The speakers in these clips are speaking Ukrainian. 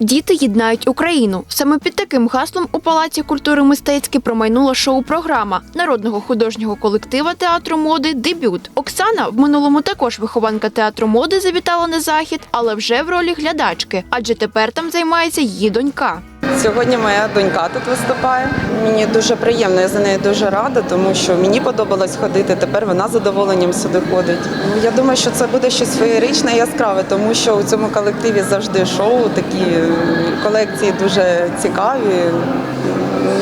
Діти єднають Україну. Саме під таким гаслом у Палаці культури мистецьки промайнула шоу-програма народного художнього колектива театру моди Дебют. Оксана в минулому також вихованка театру моди завітала на захід, але вже в ролі глядачки, адже тепер там займається її донька. Сьогодні моя донька тут виступає. Мені дуже приємно, я за нею дуже рада, тому що мені подобалось ходити. Тепер вона з задоволенням сюди ходить. Ну, Я думаю, що це буде щось феєричне і яскраве, тому що у цьому колективі завжди шоу, такі е, колекції дуже цікаві,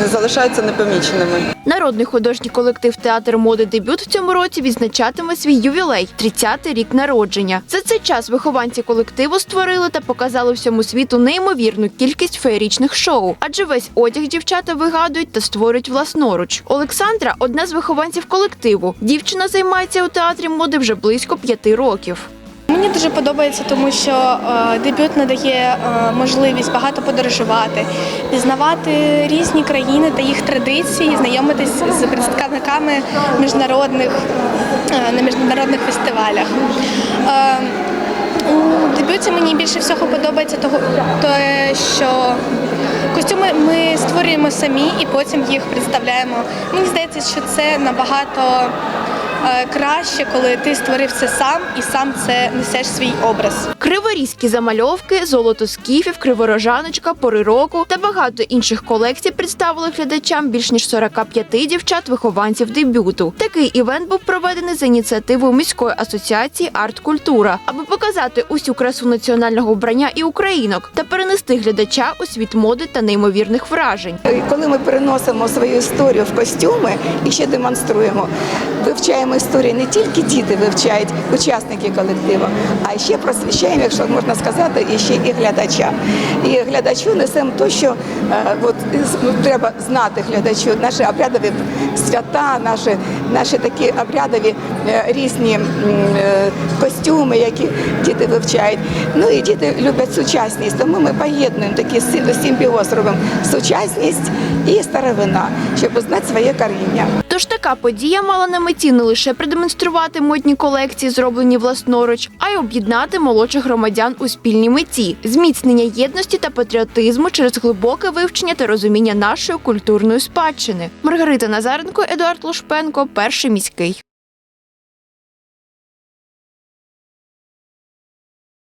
не залишаються непоміченими. Народний художній колектив театр моди Дебют в цьому році відзначатиме свій ювілей 30-й рік народження. За цей час вихованці колективу створили та показали всьому світу неймовірну кількість феєричних шоу, адже весь одяг дівчата вигадують та створюють власноруч. Олександра одна з вихованців колективу. Дівчина займається у театрі моди вже близько п'яти років. Мені дуже подобається, тому що е, дебют надає е, можливість багато подорожувати, пізнавати різні країни та їх традиції, знайомитись з представниками міжнародних е, на міжнародних фестивалях. У дебюті мені більше всього подобається того, що костюми ми створюємо самі і потім їх представляємо. Мені здається, що це набагато краще, коли ти створив це сам і сам це несеш свій образ. Криворізькі замальовки, золото скіфів, криворожаночка, пори року та багато інших колекцій представили глядачам більш ніж 45 дівчат-вихованців дебюту. Такий івент був проведений за ініціативою міської асоціації Арт-Культура, аби показати усю красу національного вбрання і українок та перенести глядача у світ моди та неймовірних вражень. Коли ми переносимо свою історію в костюми і ще демонструємо, вивчаємо історію не тільки діти вивчають учасники колективу, а ще просвіщаємо, якщо можна сказати, і ще і глядача. І глядачу несемо те, що е, от, ну, треба знати глядачу, наші обрядові свята, наші, наші такі обрядові е, різні е, костюми, які діти вивчають. Ну і діти люблять сучасність, тому ми поєднуємо такий сим- симбіоз робимо сучасність і старовина, щоб знати своє коріння. Тож така подія мала на меті не лише продемонструвати модні колекції, зроблені власноруч, а й об'єднати молодших громадян у спільній меті зміцнення єдності та патріотизму через глибоке вивчення та розуміння нашої культурної спадщини. Маргарита Назаренко, Едуард Лушпенко, перший міський.